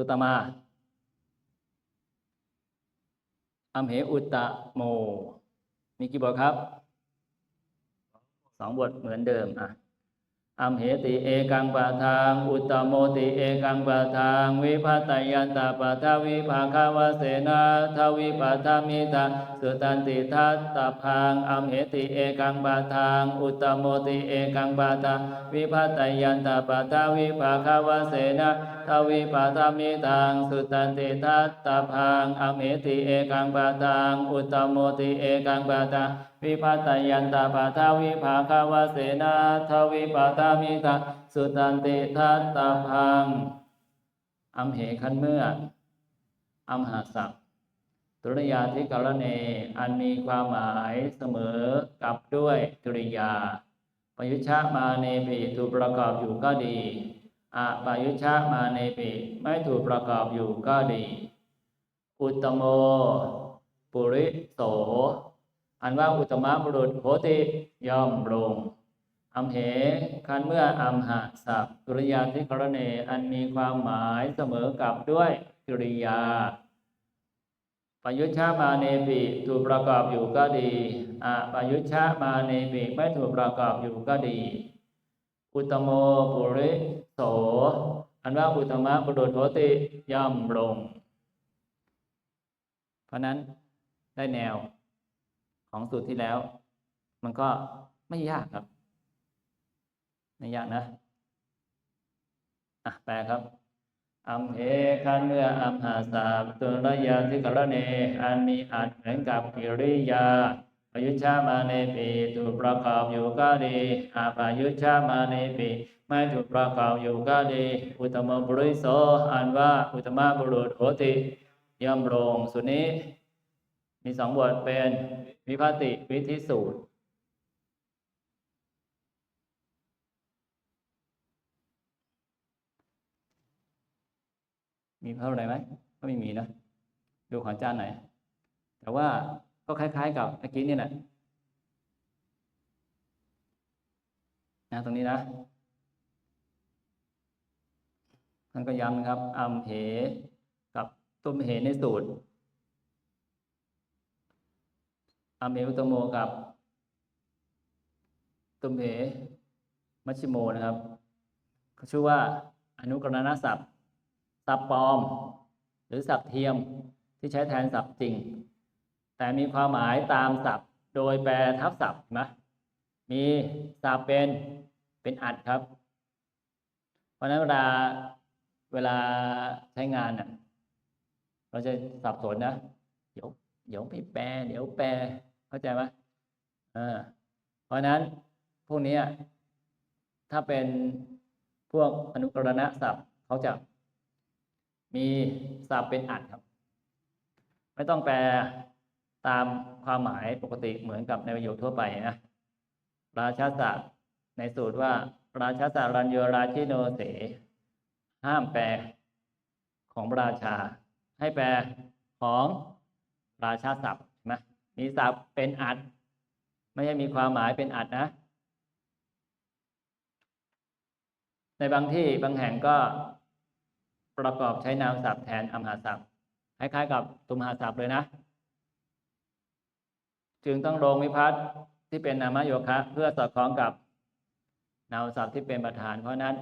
สุตมาอัมเหอุตตะโม มีกี่บทครับ สองบทเหมือนเดิมอะ อัมเหติเอกังปะทาง อุตตโมติเอกังปะทาง วิภัตยันตาปะทาวิภาคาวเสนาทวิปัทามิตาสุตันติทัตตพังอัมเหติเอกังปะทาง อุตตโมติเอกังปะทางวิภัตยันตาปะทาวิภาคาวเสนาทวิปัทามิตังสุตันติทัตตพังอัมเหติเอกังปะทาง อุตตโมติเอกังปะทางวิภัตยันตาปาทาวิภาคาวเสนาทวิปาทามิตาสุตันติทัตตาพังอัมเหคันเมื่ออัมหาสัพตุริยาธิกรเนอันมีความหมายเสมอกับด้วยตุริยาปยุชฌะมาเนปิถูกประกอบอยู่ก็ดีอะปยุชฌะมาเนปิไม่ถูกประกอบอยู่ก็ดี อุตโม ปุริโส อันว่าอุตตมะบุรุษโหติย่อมลง อัมเหคันเมื่ออัมหะสัพตุริยาธิกรเนอันมีความหมายเสมอกับด้วยกริยาปยุชามาเนปิถูกประกอบอยู่ก็ดีอะปยุชามาเนปิไม่ถูกประกอบอยู่ก็ดี อุตโมปุริโส อันว่าอุตตมะบุรุษโหติย่อมลง เพราะนั้นได้แนวของสูตรที่แล้ว มันก็ไม่ยากครับ ไม่ยากนะอะแปลครับอัมเหคันเมื่ออัมหาสาบตุรยาธิกรเน อันมีอาจเหมือนกับกิริยาปยุชามาเนปีถูกประกอบอยู่ก็ดีอาปายุชามาเนปีไม่ถูกประกอบอยู่ก็ดี อุตมบุริโสอันว่าอุตมบุรุษโหติย่อมลงสุนี้ มีสองบทเป็นวิภัติวิธิสูตร มีเท่าไหร่ไหมก็ไม่มีนะดูของจารย์ไหน แต่ว่าก็คล้าย ๆ กับเมื่อกี้นี่แหละนะตรงนี้นะท่านก็ย้ำนะครับอัมเหกับตุมเหในสูตรอาเมอุตโมกับตุมเหมัชชิโมนะครับเขาชื่อว่าอนุกรณศัพท์ ศัพท์ปลอม หรือศัพท์เทียมที่ใช้แทนศัพท์จริง แต่มีความหมายตามศัพท์ โดยแปลทับศัพท์นะมีศัพท์เป็นเป็นอัดครับ เพราะนั้นเวลาเวลาใช้งานน่ะเราจะสับสนนะ เดี๋ยวเดี๋ยวไม่แปลเดี๋ยวแปลเข้าใจไหมอ่าเพราะฉะนั้นพวกนี้ถ้าเป็นพวกอนุกรณศัพท์เขาจะ มีศัพท์เป็นอัดครับ ไม่ต้องแปลตามความหมายปกติเหมือนกับในประโยคทั่วไปนะราชาศัพท์ในสูตรว่า ราชาศัพท์รัญโยราชิโนเส ห้ามแปลของระราชา ให้แปลของราชาศัพท์ใช่ไหมมีศัพท์เป็นอัด ไม่ใช่มีความหมายเป็นอัดนะ ในบางที่บางแห่งก็ ประกอบใช้นามศัพท์แทนอมหาศัพท์คล้ายๆกับตุมหาศัพท์เลยนะ จึงต้องลงวิพัฒน์ที่เป็นนามโยคะ เพื่อสอดคล้องกับนามศัพท์ที่เป็นประธาน เพราะนั้น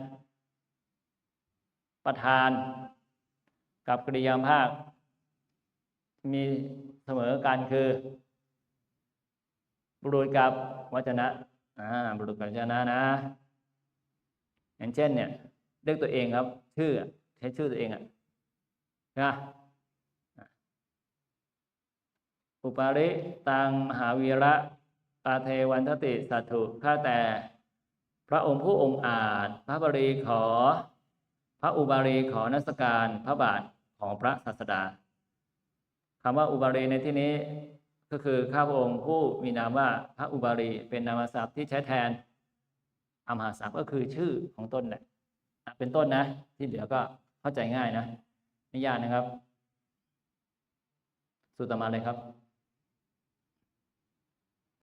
ประธานกับกริยาภาค มีเสมอกันคือ บุรุษกับวจนะบุรุษกับวจนะนะอย่างเช่นเนี่ยเรียกตัวเองครับ ชื่อ ใช้ชื่อตัวเองอะนะอุปาริตังมหาวีระปาเทวันทติสัตถุข้าแต่พระองค์ผู้องค์อาจ พระบรีขอ พระอุบารีขอนัสการพระบาทของพระศาสดาคำว่าอุบารีในที่นี้ก็คือข้าพระองค์ผู้มีนามว่าพระอุบารีเป็นนามศัพท์ที่ใช้แทนอมหาศัพท์ก็คือชื่อของต้นแหละเป็นต้นนะ ที่เหลือก็ เข้าใจง่ายนะไม่ยากนะครับ สุดต่อมาเลยครับ